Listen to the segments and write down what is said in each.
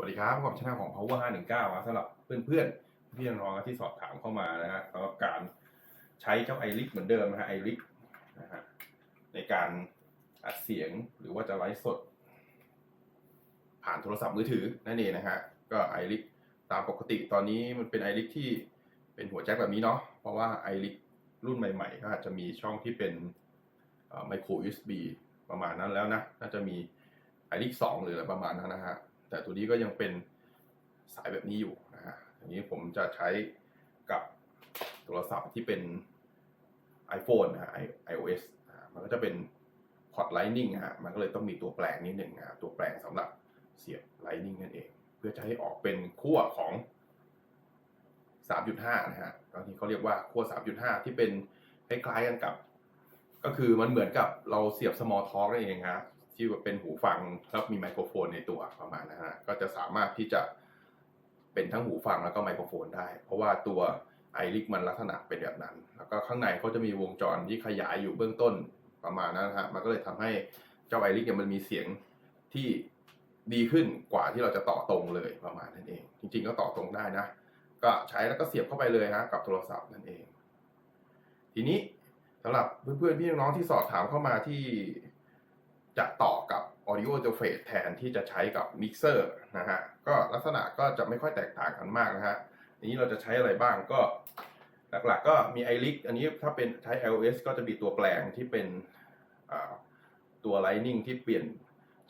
สวัสดีครับผมชาแนลของ power 519มาสำหรับเพื่อนๆพี่น้องที่สอบถามเข้ามานะฮะสำหรับการใช้เจ้าไอริกเหมือนเดิมนะฮะไอริกนะฮะในการอัดเสียงหรือว่าจะไลฟ์สด ผ่านโทรศัพท์มือถือนั่นเองนะฮะก็ไอริกตามปกติตอนนี้มันเป็นไอริกที่เป็นหัวแจ็คแบบนี้เนาะเพราะว่าไอริกรุ่นใหม่ๆ ก็อาจจะมีช่องที่เป็นไมโคร USB ประมาณนั้นแล้วนะน่าจะมีไอริกสองหรืออะไรประมาณนั้นนะฮะ แต่ตัวนี้ก็ยังเป็นสายแบบนี้อยู่นะฮะอันนี้ผมจะใช้กับโทรศัพท์ที่เป็น iPhone นะฮะ iOS นะมันก็จะเป็นพอร์ต Lightning ฮะ มันก็เลยต้องมีตัวแปลงนิดหนึ่งนะฮะตัวแปลงสำหรับเสียบ Lightning นั่นเอง เพื่อจะให้ออกเป็นขั้วของ 3.5 นะฮะบางทีเขาเรียกว่าขั้ว 3.5 ที่เป็นคล้ายๆกันกับ ก็คือมันเหมือนกับเราเสียบ small talk นั่นเองฮะ ที่เป็นหูฟังแล้วมีไมโครโฟนในตัวประมาณนะฮะก็จะสามารถที่จะเป็นทั้งหูฟังแล้วก็ไมโครโฟนได้ เพราะว่าตัวไอริกมันลักษณะเป็นแบบนั้น แล้วก็ข้างในเขาจะมีวงจรที่ขยายอยู่เบื้องต้นประมาณนั้นนะฮะมันก็เลยทำให้เจ้าไอริกเนี่ยมันมีเสียงที่ดีขึ้นกว่าที่เราจะต่อตรงเลยประมาณนั้นเอง จริง ๆ ก็ต่อตรงได้นะ ก็ใช้แล้วก็เสียบเข้าไปเลยฮะกับโทรศัพท์นั่นเอง ทีนี้สำหรับเพื่อนๆพี่น้องที่สอบถามเข้ามาที่ จะต่อกับ audio interface แทนที่จะใช้กับ mixer นะฮะ ก็ลักษณะก็จะไม่ค่อยแตกต่างกันมากนะฮะ นี้เราจะใช้อะไรบ้างก็ หลักๆก็มี iRig อันนี้ถ้าเป็นใช้ iOS ก็จะมีตัวแปลงที่เป็นตัว Lightning ที่เปลี่ยน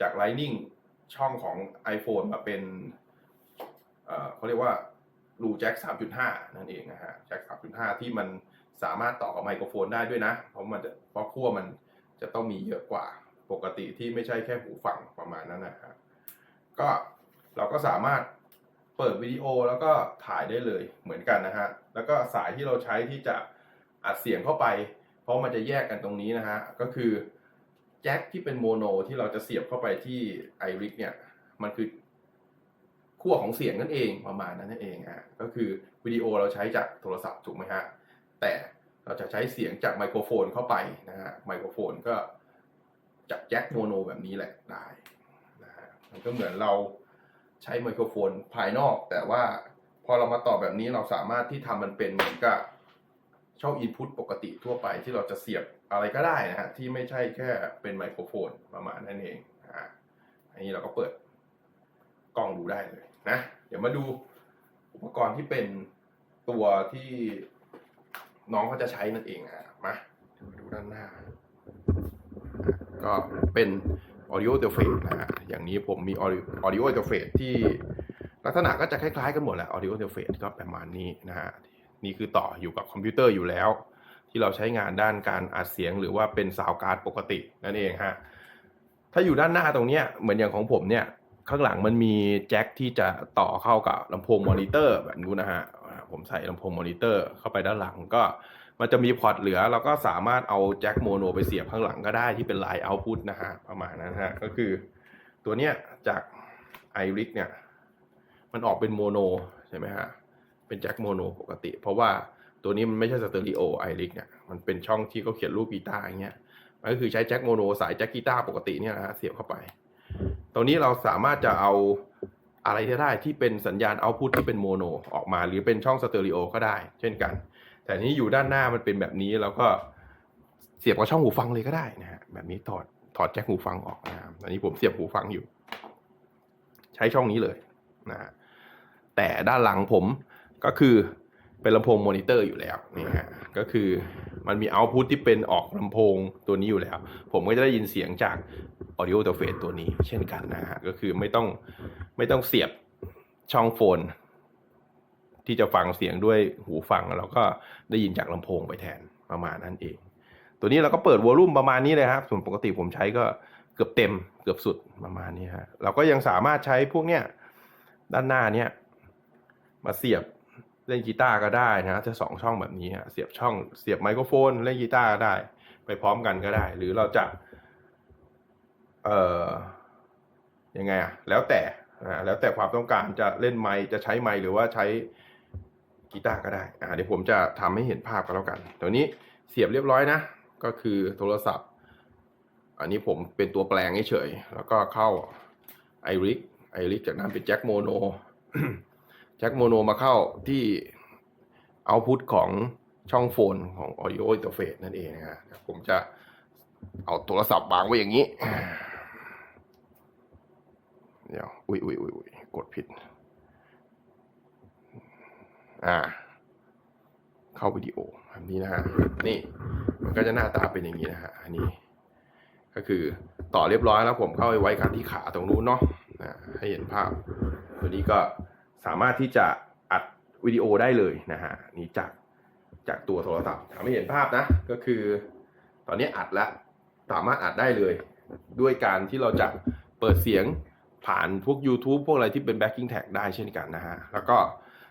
จาก Lightning ช่องของ iPhone มาเป็นเอ่อเขาเรียกว่ารูแจ็ค3.5 นั่นเองนะฮะแจ็ค3.5 ที่มันสามารถต่อกับไมโครโฟนได้ด้วยนะ เพราะมันจะเพราะขั้วมันจะต้องมีเยอะกว่า ปกติที่ไม่ใช่แค่หูฟังประมาณนั้นนะฮะก็เราก็สามารถเปิดวิดีโอแล้วก็ถ่ายได้เลยเหมือนกันนะฮะแล้วก็สายที่เราใช้ที่จะอัดเสียงเข้าไป เพราะมันจะแยกกันตรงนี้นะฮะก็คือแจ็คที่เป็นโมโนที่เราจะเสียบเข้าไปที่ไอริกเนี่ยมันคือขั้วของเสียงนั่นเองประมาณนั้นนั่นเองฮะก็คือวิดีโอเราใช้จากโทรศัพท์ถูกไหมฮะแต่เราจะใช้เสียงจากไมโครโฟนเข้าไปนะฮะไมโครโฟนก็ จากแจ็คโมโนแบบนี้แหละได้นะฮะมันก็เหมือนเราใช้ไมโครโฟนภายนอก แต่ว่าพอเรามาต่อแบบนี้เราสามารถที่ทำมันเป็นเหมือนกับช่องอินพุตปกติทั่วไปที่เราจะเสียบอะไรก็ได้นะฮะที่ไม่ใช่แค่เป็นไมโครโฟนประมาณนั้นเองนะฮะอันนี้เราก็เปิดกล้องดูได้เลยนะ เดี๋ยวมาดูอุปกรณ์ที่เป็นตัวที่น้องเขาจะใช้นั่นเองอะมาดูด้านหน้า ก็เป็น audio interface นะฮะอย่างนี้ผมมี audio interface ที่ลักษณะก็จะคล้ายๆกันหมดแหละ audio interface ก็ประมาณนี้นะฮะนี่คือต่ออยู่กับคอมพิวเตอร์อยู่แล้ว ที่เราใช้งานด้านการอัดเสียงหรือว่าเป็นซาวการ์ดปกตินั่นเองฮะถ้าอยู่ด้านหน้าตรงเนี้ยเหมือนอย่างของผมเนี่ยข้างหลังมันมีแจ็คที่จะต่อเข้ากับลำโพงมอนิเตอร์แบบนู้นนะฮะผมใส่ลำโพงมอนิเตอร์เข้าไปด้านหลังก็ มันจะมีพอร์ตเหลือเราก็สามารถเอาแจ็คโมโนไปเสียบข้างหลังก็ได้ที่เป็นไลน์เอาพุตนะฮะประมาณนั้นฮะก็คือตัวเนี้ยจากไอริกเนี่ย มันออกเป็นโมโนใช่ไหมฮะเป็นแจ็คโมโนปกติ เพราะว่าตัวนี้มันไม่ใช่สเตอริโอไอริกเนี่ยมันเป็นช่องที่เขาเขียนรูปกีตาร์อย่างเงี้ยมันก็คือใช้แจ็คโมโนสายแจ็คกีตาร์ปกติเนี่ยนะฮะเสียบเข้าไป ตรงนี้เราสามารถจะเอาอะไรที่ได้ที่เป็นสัญญาณเอาพุตที่เป็นโมโนออกมา หรือเป็นช่องสเตอริโอก็ได้ เช่นกัน แต่นี้อยู่ด้านหน้ามันเป็นแบบนี้แล้วก็เสียบกับช่องหูฟังเลยก็ได้นะฮะแบบนี้ถอดถอดแจ็คหูฟังออกนะครับอันนี้ผมเสียบหูฟังอยู่ ใช้ช่องนี้เลยนะฮะแต่ด้านหลังผมก็คือเป็นลำโพงมอนิเตอร์อยู่แล้วนี่ฮะก็คือมันมีเอาพุตที่เป็นออกลำโพงตัวนี้อยู่แล้ว ผมก็จะได้ยินเสียงจาก audio interface ตัวนี้ เช่นกันนะฮะก็คือไม่ต้องไม่ต้องเสียบช่องโฟน ที่จะฟังเสียงด้วยหูฟังแล้วก็ได้ยินจากลำโพงไปแทนประมาณนั้นเอง ตัวนี้เราก็เปิดวอลลุ่มประมาณนี้เลยครับ ส่วนปกติผมใช้ก็เกือบเต็มเกือบสุดประมาณนี้ฮะเราก็ยังสามารถใช้พวกเนี้ยด้านหน้าเนี้ยมาเสียบเล่นกีตาร์ก็ได้นะจะสองช่องแบบนี้ฮะเสียบช่องเสียบไมโครโฟน เล่นกีตาร์ก็ได้ ไปพร้อมกันก็ได้ หรือเราจะ เอ่อยังไงอะแล้วแต่แล้วแต่ความต้องการจะเล่นไมค์จะใช้ไมค์หรือว่าใช้ กีตาร์ก็ได้อ่าเดี๋ยวผมจะทำให้เห็นภาพกันแล้วกันตัวนี้เสียบเรียบร้อยนะ ก็คือโทรศัพท์ อันนี้ผมเป็นตัวแปลงเฉยๆแล้วก็เข้า iRig ไอริกจากนั้นเป็นแจ็คโมโนแจ็คโมโนมาเข้าที่เอาพุทของช่องโฟนของ Audio Interface นั่นเองนะฮะผมจะเอาโทรศัพท์วางไว้อย่างนี้ เดี๋ยว อุ้ยอุ้ยอุ้ยอุ้ยกดผิด อ่า เข้าวิดีโอแบบนี้นะฮะนี่มันก็จะหน้าตาเป็นอย่างนี้นะฮะอันนี้ ก็คือต่อเรียบร้อยแล้วผมเข้าไปไว้กันที่ขาตรงนู้นเนาะนะให้เห็นภาพ ตัวนี้ก็สามารถที่จะอัดวิดีโอได้เลยนะฮะนี่จากจากตัวโทรศัพท์ทำให้เห็นภาพนะ ก็คือ ตอนนี้อัดแล้วสามารถอัดได้เลย ด้วยการที่เราจะเปิดเสียงผ่านพวก YouTube พวกอะไรที่เป็น backing tag ได้เช่นกันนะฮะ แล้วก็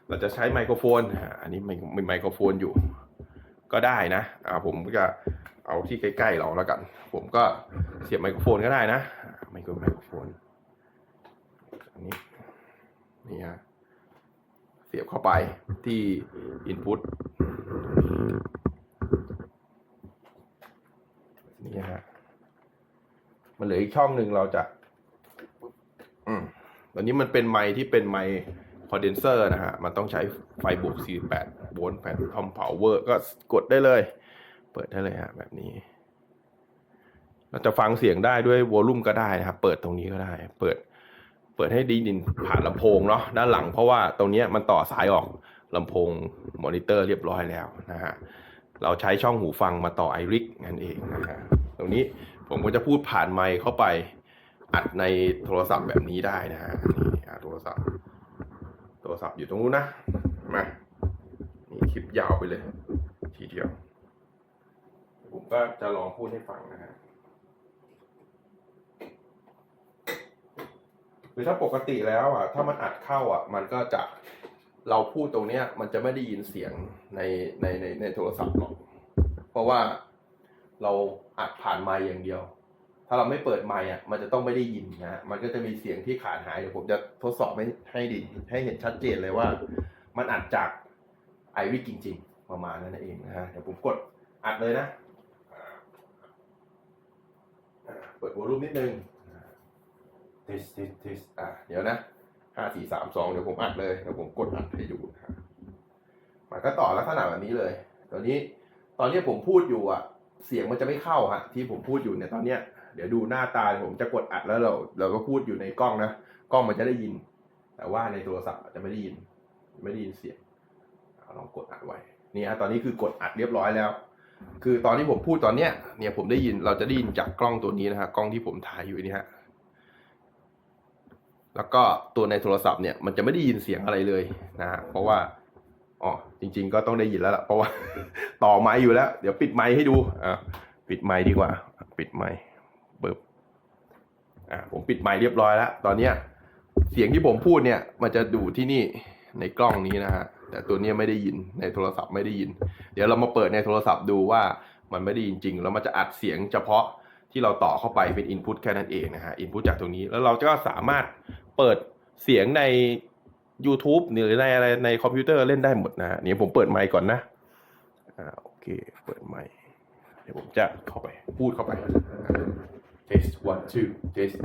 เราจะใช้ไมโครโฟน อันนี้มีไมโครโฟนอยู่ ก็ได้นะอ่าผมจะเอาที่ใกล้ๆเราแล้วกัน ผมก็เสียบไมโครโฟนก็ได้นะไมโครไมโครโฟน อันนี้นี่ฮะเสียบเข้าไปที่ input นี่ฮะมันเหลืออีกช่องหนึ่งเราจะ อืมตอนนี้มันเป็นไมค์ที่เป็นไม คอนเดนเซอร์นะฮะ มันต้องใช้ไฟบวก 48 โวลต์แผ่นคอมเพลเวอร์ก็กดได้เลย เปิดได้เลยฮะแบบนี้ เราจะฟังเสียงได้ด้วยวอลลุ่มก็ได้นะครับ เปิดตรงนี้ก็ได้ เปิด เปิดให้ดีดินผ่านลำโพงเนาะด้านหลังเพราะว่าตรงนี้มันต่อสายออกลำโพงมอนิเตอร์เรียบร้อยแล้วนะฮะ เราใช้ช่องหูฟังมาต่อไอริกนั่นเองนะฮะ ตรงนี้ผมก็จะพูดผ่านไมค์เข้าไปอัดในโทรศัพท์แบบนี้ได้นะฮะนี่โทรศัพท์ ศัพท์อยู่ตรงนู้นนะ มานี่คลิปยาวไปเลย ทีเดียว ผมก็จะลองพูดให้ฟังนะฮะคือถ้าปกติแล้วอะ ถ้ามันอัดเข้าอะ มันก็จะเราพูดตรงเนี้ย มันจะไม่ได้ยินเสียงในในในในโทรศัพท์หรอก เพราะว่าเราอัดผ่านไมค์อย่างเดียว ถ้าเราไม่เปิดไมค์อะมันจะต้องไม่ได้ยินนะฮะมันก็จะมีเสียงที่ขาดหายเดี๋ยวผมจะทดสอบให้ให้ดิให้เห็นชัดเจนเลยว่า มันอัดจากไอวิจริง ๆ ประมาณนั้นเองนะฮะเดี๋ยวผมกดอัดเลยนะอ่าเปิดวอลลุ่มนิดนึงเทสเทสเทสอะเดี๋ยวนะห้าสี่สามสองเดี๋ยวผมอัดเลยเดี๋ยวผมกดอัดให้ดูนะครับมันก็ต่อลักษณะแบบนี้เลยตอนนี้ตอนนี้ผมพูดอยู่อะ เสียงมันจะไม่เข้าฮะที่ผมพูดอยู่เนี่ยตอนเนี้ย เดี๋ยวดูหน้าตาผมจะกดอัดแล้วเราเราก็พูดอยู่ในกล้องนะกล้องมันจะได้ยิน แต่ว่าในโทรศัพท์จะไม่ได้ยิน ไม่ได้ยินเสียงอลองกดอัดไว้นี่ฮะตอนนี้คือกดอัดเรียบร้อยแล้ว คือตอนที่ผมพูดตอนเนี้ยเนี่ยผมได้ยินเราจะได้ยินจากกล้องตัวนี้นะฮะกล้องที่ผมถ่ายอยู่นี่ฮะแล้วก็ตัวในโทรศัพท์เนี่ยมันจะไม่ได้ยินเสียงอะไรเลยนะฮะเพราะว่าอ๋อจริง ๆ ก็ต้องได้ยินแล้วล่ะเพราะว่า ต่อไมค์อยู่แล้ว เดี๋ยวปิดไมค์ให้ดูอ่าปิดไมค์ดีกว่า ปิดไม้ ค์เบิบอ่าผมปิดไมค์เรียบร้อยแล้ว ตอนเนี้ยเสียงที่ผมพูดเนี่ยมันจะดูที่นี่ในกล้องนี้นะฮะแต่ตัวนี้ไม่ได้ยินในโทรศัพท์ไม่ได้ยิน เดี๋ยวเรามาเปิดในโทรศัพท์ดูว่ามันไม่ได้ยินจริงแล้วมันจะอัดเสียงเฉพาะที่เราต่อเข้าไปเป็นอินพุตแค่นั้นเองนะฮะอินพุตจากตรงนี้แล้วเราก็สามารถเปิดเสียงใน YouTube หรือในอะไรในคอมพิวเตอร์เล่นได้หมดนะฮะนี่ผมเปิดไมค์ก่อนนะอ่าโอเคเปิดไมค์เดี๋ยวผมจะเข้าไปพูดเข้าไป test one two test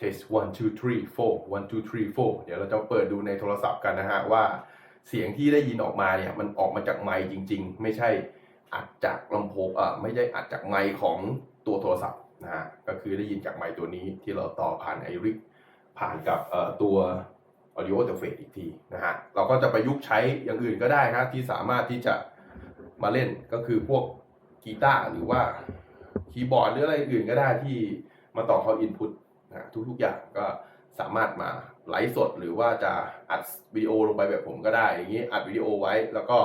test one two three four one two three four เดี๋ยวเราจะเปิดดูในโทรศัพท์กันนะฮะว่าเสียงที่ได้ยินออกมาเนี่ยมันออกมาจากไมค์จริง ๆ ไม่ใช่อัดจากลำโพงอ่าไม่ได้อัดจากไมค์ของตัวโทรศัพท์นะฮะก็คือได้ยินจากไมค์ตัวนี้ที่เราต่อผ่านไอริกผ่านกับเอ่อตัว audio interface อีกทีนะฮะเราก็จะประยุกต์ใช้อย่างอื่นก็ได้ครับที่สามารถที่จะมาเล่นก็คือพวกกีตาร์หรือว่า คีย์บอร์ดหรืออะไรอื่นก็ได้ที่มาต่อเข้า input นะทุกๆอย่างก็สามารถมาไลฟ์สดหรือว่าจะอัดวิดีโอลงไปแบบผมก็ได้ อย่างนี้อัดวิดีโอไว้แล้วก็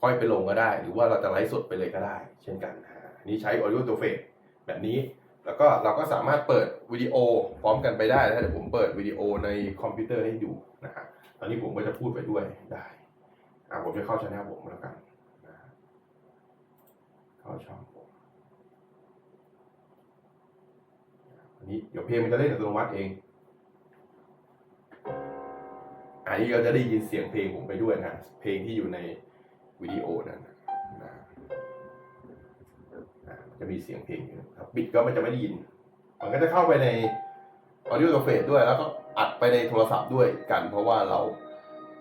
ค่อยไปลงก็ได้ หรือว่าเราจะไลฟ์สดไปเลยก็ได้ เช่นกันนะฮะอันนี้ใช้ audio interface แบบนี้ แล้วก็เราก็สามารถเปิดวิดีโอพร้อมกันไปได้นะเดี๋ยวผมเปิดวิดีโอในคอมพิวเตอร์ให้ดูนะฮะตอนนี้ผมก็จะพูดไปด้วยได้อ่าผมจะเข้าช่องผมแล้วกันนะเข้าช่องผมอั นี้เดี๋ยวเพลงมันจะเล่นอัตโนมัติเอง อันนี้ก็จะได้ยินเสียงเพลงผมไปด้วยนะเพลงที่อยู่ในวิดีโอนั้นนะจะมีเสียงเพลงอยู่ครับปิดก็มันจะไม่ได้ยิน มันก็จะเข้าไปใน audio interface ด้วยแล้วก็อัดไปในโทรศัพท์ด้วยกัน เพราะว่าเรา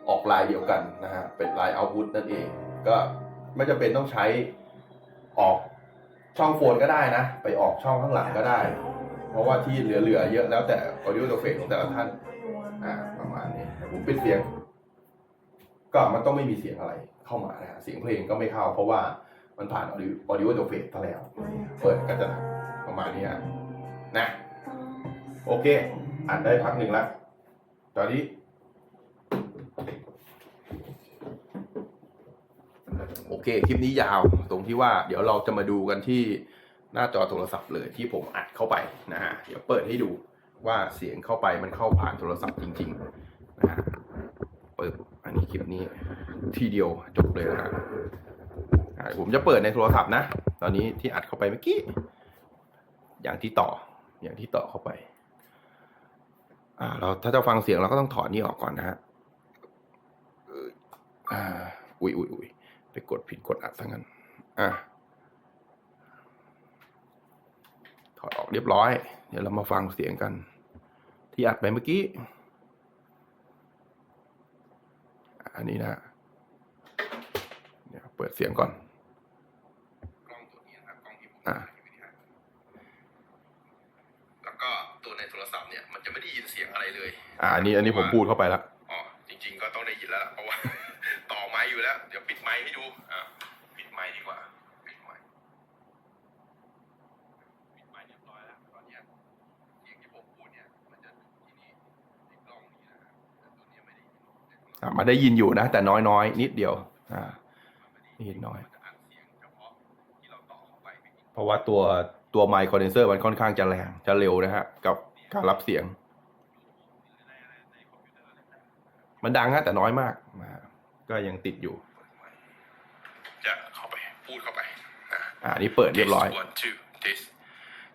ออกลายเดียวกันนะฮะเป็นลายเอาพุตนั่นเอง ก็ไม่จำเป็นต้องใช้ออกช่องโฟนก็ได้นะ ไปออกช่องข้างหลังก็ได้ เพราะว่าที่เหลือๆเยอะแล้วแต่ audio interface ของแต่ละท่านอ่าประมาณนี้ผมปิดเสียง ก็มันต้องไม่มีเสียงอะไรเข้ามานะฮะเสียงเพลงก็ไม่เข้า เพราะว่ามันผ่าน audio audio interface ไปแล้ว เปิดก็จะประมาณนี้ฮะนะ โอเคอ่านได้พักหนึ่งแล้วตอนนี้โอเค คลิปนี้ยาวตรงที่ว่าเดี๋ยวเราจะมาดูกันที่ หน้าจอโทรศัพท์เลยที่ผมอัดเข้าไปนะฮะเดี๋ยวเปิดให้ดูว่าเสียงเข้าไปมันเข้าผ่านโทรศัพท์จริงๆนะฮะเปิดอันนี้คลิปนี้ทีเดียวจบเลยนะฮะผมจะเปิดในโทรศัพท์นะ ตอนนี้ที่อัดเข้าไปเมื่อกี้ อย่างที่ต่ออย่างที่ต่อเข้าไป อ่า เราถ้าจะฟังเสียงเราก็ต้องถอดนี่ออกก่อนนะฮะอ่า อุ้ยอุ้ยอุ้ยไปกดผิดกดอัดซะงั้น อะ ถ อดออกเรียบร้อย เดี๋ยวเรามาฟังเสียงกัน ที่อัดไปเมื่อกี้ อันนี้นะเดี๋ยวเปิดเสียงก่อนกล้องตัวนี้นะครับกล้องที่ผมอ่าแล้วก็ตัวในโทรศัพท์เนี่ยมันจะไม่ได้ยินเสียงอะไรเลย อ่าอันนี้อันนี้ผมพูดเข้าไปแล้ว อ๋อ จริง ๆ ก็ต้องได้ยินแล้วล่ะเพราะว่า ต่อไม้อยู่แล้ว เดี๋ยวปิดไม้ให้ดู อ่าปิดไม้ดีกว่า ปิดไม้ปิดไม้เรียบร้อยแล้วตอนเนี้ยเสียงที่ผมพูดเนี่ยมันจะอยู่ที่นี่ในกล้องนี้นะฮะแต่ตัวเนี้ยไม่ได้ยินอ่า มาได้ยินอยู่นะ แต่น้อยๆนิดเดียวอ่านิดน้อย เพราะว่าตัวตัวไมค์คอนเดนเซอร์มันค่อนข้างจะแรงจะเร็วนะฮะ กับการรับเสียง มันดังฮะแต่น้อยมากนะฮะก็ยังติดอยู่ จะเข้าไปพูดเข้าไปอ่าอันนี้เปิดเรียบร้อย one two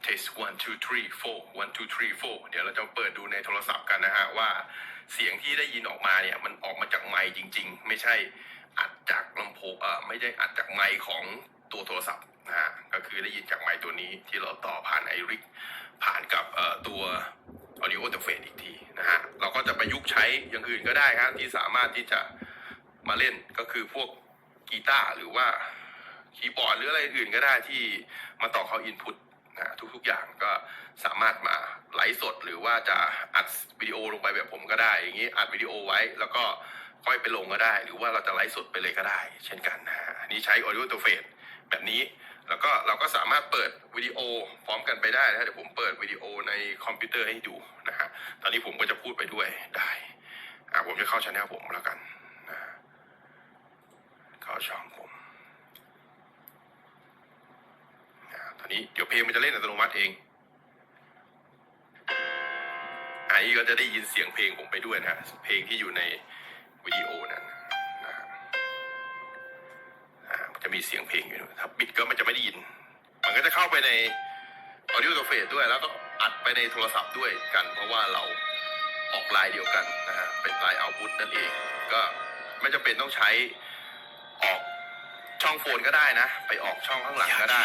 test test one two three four one two three four เดี๋ยวเราจะเปิดดูในโทรศัพท์กันนะฮะว่าเสียงที่ได้ยินออกมาเนี่ยมันออกมาจากไมค์จริง ๆ ไม่ใช่อัดจากลำโพงเอ่อไม่ได้อัดจากไมค์ของตัวโทรศัพท์นะฮะก็คือได้ยินจากไมค์ตัวนี้ที่เราต่อผ่านไอริกผ่านกับเอ่อตัว audio interface อีกทีนะฮะเราก็จะประยุกต์ใช้อย่างอื่นก็ได้ฮะที่สามารถที่จะมาเล่นก็คือพวกกีตาร์หรือว่าคีย์บอร์ดหรืออะไรอื่นก็ได้ที่มาต่อเข้าอินพุต นะทุกๆอย่างก็สามารถมาไลฟ์สดหรือว่าจะอัดวิดีโอลงไปแบบผมก็ได้ อย่างนี้อัดวิดีโอไว้แล้วก็ค่อยไปลงก็ได้ หรือว่าเราจะไลฟ์สดไปเลยก็ได้ เช่นกันนะฮะนนี้ใช้ audio interface แบบนี้ แล้วก็เราก็สามารถเปิดวิดีโอพร้อมกันไปได้นะเดี๋ยวผมเปิดวิดีโอในคอมพิวเตอร์ให้ดูนะฮะตอนนี้ผมก็จะพูดไปด้วยได้อ่าผมจะเข้าช anel ผมแล้วกันนะฮะเข้าช่องผม อ่า ตอนนี้เดี๋ยวเพลงมันจะเล่นอัตโนมัติเองอันนี้ก็จะได้ยินเสียงเพลงผมไปด้วยนะฮะเพลงที่อยู่ในวิดีโอนั้นนะฮะอ่ามันจะมีเสียงเพลงอยู่ถ้าปิดก็มันจะไม่ได้ยิน มันก็จะเข้าไปใน audio interface ด้วย แล้วก็อัดไปในโทรศัพท์ด้วยกัน เพราะว่าเราออกลายเดียวกันนะฮะเป็นลายเอาพุตนั่นเอง ก็ไม่จำเป็นต้องใช้ออก ช่องโฟนก็ได้นะ ไปออกช่องข้างหลังก็ได้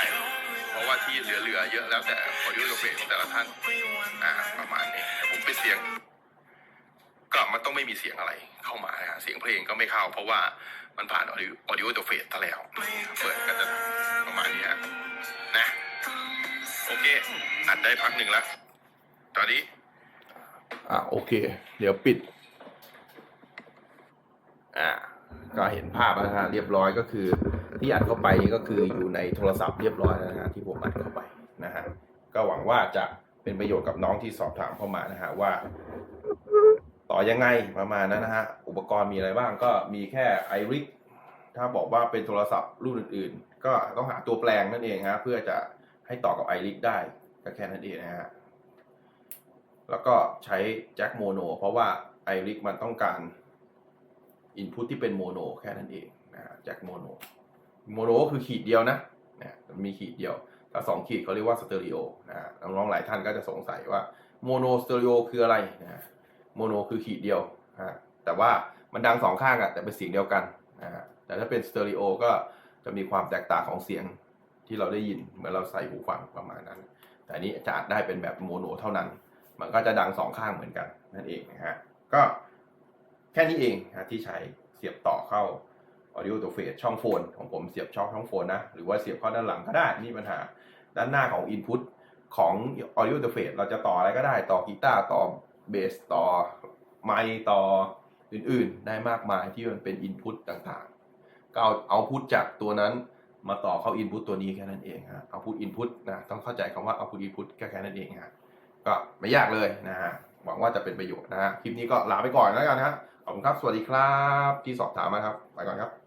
เพราะว่าที่เหลือๆเยอะแล้วแต่ audio interface ของแต่ละท่านอ่าประมาณนี้ผมปิดเสียงก็มันต้องไม่มีเสียงอะไรเข้ามานะฮะเสียงเพลงก็ไม่เข้า เพราะว่ามันผ่าน audio audio interface ซะแล้วเปิดก็จะประมาณนี้ฮะนะโอเคอัดได้พักหนึ่งแล้วตอนนี้อ่าโอเค เดี๋ยวปิด อ่าก็เห็นภาพนะฮะเรียบร้อยก็คือ ที่อัดเข้าไปนี่ก็คืออยู่ในโทรศัพท์เรียบร้อยแล้วนะฮะที่ผมอัดเข้าไปนะฮะก็หวังว่าจะเป็นประโยชน์กับน้องที่สอบถามเข้ามานะฮะว่า ต่อยังไงประมาณนั้นนะฮะอุปกรณ์มีอะไรบ้างก็มีแค่ไอริกถ้าบอกว่าเป็นโทรศัพท์รุ่นอื่น ๆ ก็ต้องหาตัวแปลงนั่นเองฮะเพื่อจะให้ต่อกับไอริกได้ก็แค่นั้นเองนะฮะแล้วก็ใช้แจ็คโมโนเพราะว่าไอริกมันต้องการอินพุตที่เป็นโมโนแค่นั้นเองนะฮะแจ็คโมโน โมโนก็คือขีดเดียวนะเนี่ยมีขีดเดียวถ้าสองขีดเขาเรียกว่าสเตอริโอนะน้องๆหลายท่านก็จะสงสัยว่าโมโนสเตอริโอคืออะไรนะโมโนคือขีดเดียวฮะแต่ว่ามันดังสองข้างอะแต่เป็นเสียงเดียวกันนะแต่ถ้าเป็นสเตอริโอก็จะมีความแตกต่างของเสียงที่เราได้ยินเหมือนเราใส่หูฟังประมาณนั้น แต่นนี้จะอัดได้เป็นแบบโมโนเท่านั้น มันก็จะดังสองข้างเหมือนกันนั่นเองนะฮะก็แค่นี้เองนะที่ใช้เสียบต่อเข้า audio interface ช่องโฟน ของผมเสียบช่องช่องโฟนนะ หรือว่าเสียบเข้าด้านหลังก็ได้ไม่มีปัญหา ด้านหน้าของ input ของ audio interface เราจะต่ออะไรก็ได้ต่อกีตาร์ต่อเบสต่อไมค์ต่ออื่นๆ ได้มากมายที่มันเป็น input ต่างๆ ก็เอาเอาพุทจากตัวนั้นมาต่อเข้า input ตัวนี้แค่นั้นเองฮะเอาพุท input นะต้องเข้าใจคำว่า output input แค่แค่นั้นเองฮะก็ไม่ยากเลยนะฮะหวังว่าจะเป็นประโยชน์นะฮะคลิปนี้ก็ลาไปก่อนแล้วกันนะฮะขอบคุณครับ สวัสดีครับ ที่สอบถามมาครับ ไปก่อนครับ